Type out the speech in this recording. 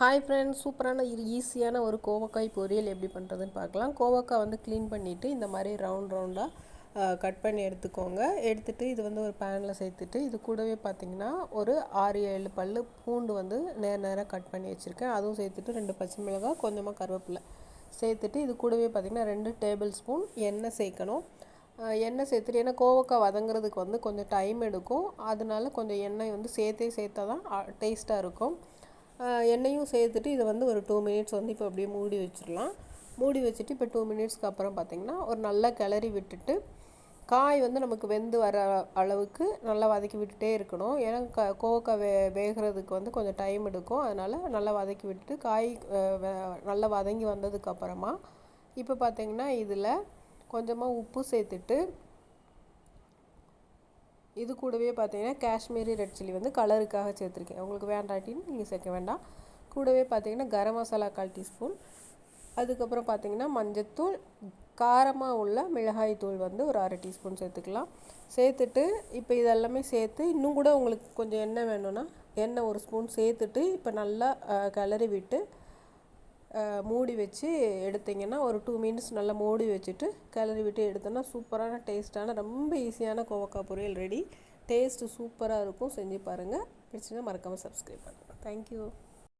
Hi friends சூப்பரான இது ஈஸியான ஒரு கோவக்காய் பொரியல் எப்படி பண்ணுறதுன்னு பார்க்கலாம். கோவக்காய் வந்து க்ளீன் பண்ணிவிட்டு இந்த மாதிரி ரவுண்ட் ரவுண்டாக கட் பண்ணி எடுத்துக்கோங்க. எடுத்துகிட்டு இது வந்து ஒரு பேனில் சேர்த்துட்டு இது கூடவே பார்த்திங்கன்னா ஒரு ஆறு ஏழு பல் பூண்டு வந்து நேர நேராக கட் பண்ணி வச்சுருக்கேன். அதுவும் சேர்த்துட்டு ரெண்டு பச்சை மிளகாய் கொஞ்சமாக கருவேப்பிலை சேர்த்துட்டு இது கூடவே பார்த்திங்கன்னா ரெண்டு டேபிள் ஸ்பூன் எண்ணெய் சேர்க்கணும். எண்ணெய் சேர்த்துட்டு ஏன்னா கோவக்காய் வதங்குறதுக்கு வந்து கொஞ்சம் டைம் எடுக்கும். அதனால கொஞ்சம் எண்ணெய் வந்து சேர்த்தே சேர்த்தா தான் டேஸ்ட்டாக இருக்கும். எண்ணெயும் சேர்த்துட்டு இதை வந்து ஒரு டூ மினிட்ஸ் வந்து இப்போ அப்படியே மூடி வச்சிடலாம். மூடி வச்சுட்டு இப்போ டூ மினிட்ஸ்க்கு அப்புறம் பார்த்திங்கன்னா ஒரு நல்லா கிளறி விட்டுட்டு காய் வந்து நமக்கு வெந்து வர அளவுக்கு நல்லா வதக்கி விட்டுட்டே இருக்கணும். ஏன்னா க கோவக்காய் வே வேகிறதுக்கு வந்து கொஞ்சம் டைம் எடுக்கும். அதனால் நல்லா வதக்கி விட்டுட்டு காய் நல்லா வதங்கி வந்ததுக்கப்புறமா இப்போ பார்த்திங்கன்னா இதில் கொஞ்சமாக உப்பு சேர்த்துட்டு இது கூடவே பார்த்தீங்கன்னா காஷ்மீரி ரெட் சில்லி வந்து கலருக்காக சேர்த்துருக்கேன். உங்களுக்கு வேண்டாட்டின்னு நீங்கள் சேர்க்க வேண்டாம். கூடவே பார்த்தீங்கன்னா கரம் மசாலா கால் டீஸ்பூன். அதுக்கப்புறம் பார்த்தீங்கன்னா மஞ்சத்தூள் காரமாக உள்ள மிளகாய் தூள் வந்து ஒரு அரை டீஸ்பூன் சேர்த்துக்கலாம். சேர்த்துட்டு இப்போ இதெல்லாமே சேர்த்து இன்னும் கூட உங்களுக்கு கொஞ்சம் எண்ணெய் வேணும்னா எண்ணெய் ஒரு ஸ்பூன் சேர்த்துட்டு இப்போ நல்லா கிளறி விட்டு மூடி வச்சு எடுத்திங்கன்னா ஒரு டூ மினிட்ஸ் நல்லா மூடி வச்சுட்டு கிளறி விட்டு எடுத்தோன்னா சூப்பரான டேஸ்ட்டான ரொம்ப ஈஸியான கோவக்காய் பொரியல் ரெடி டேஸ்ட்டு சூப்பராக இருக்கும். செஞ்சு பாருங்கள் பிடிச்சிங்கன்னா மறக்காமல் சப்ஸ்கிரைப் பண்ணுங்கள் தேங்க்யூ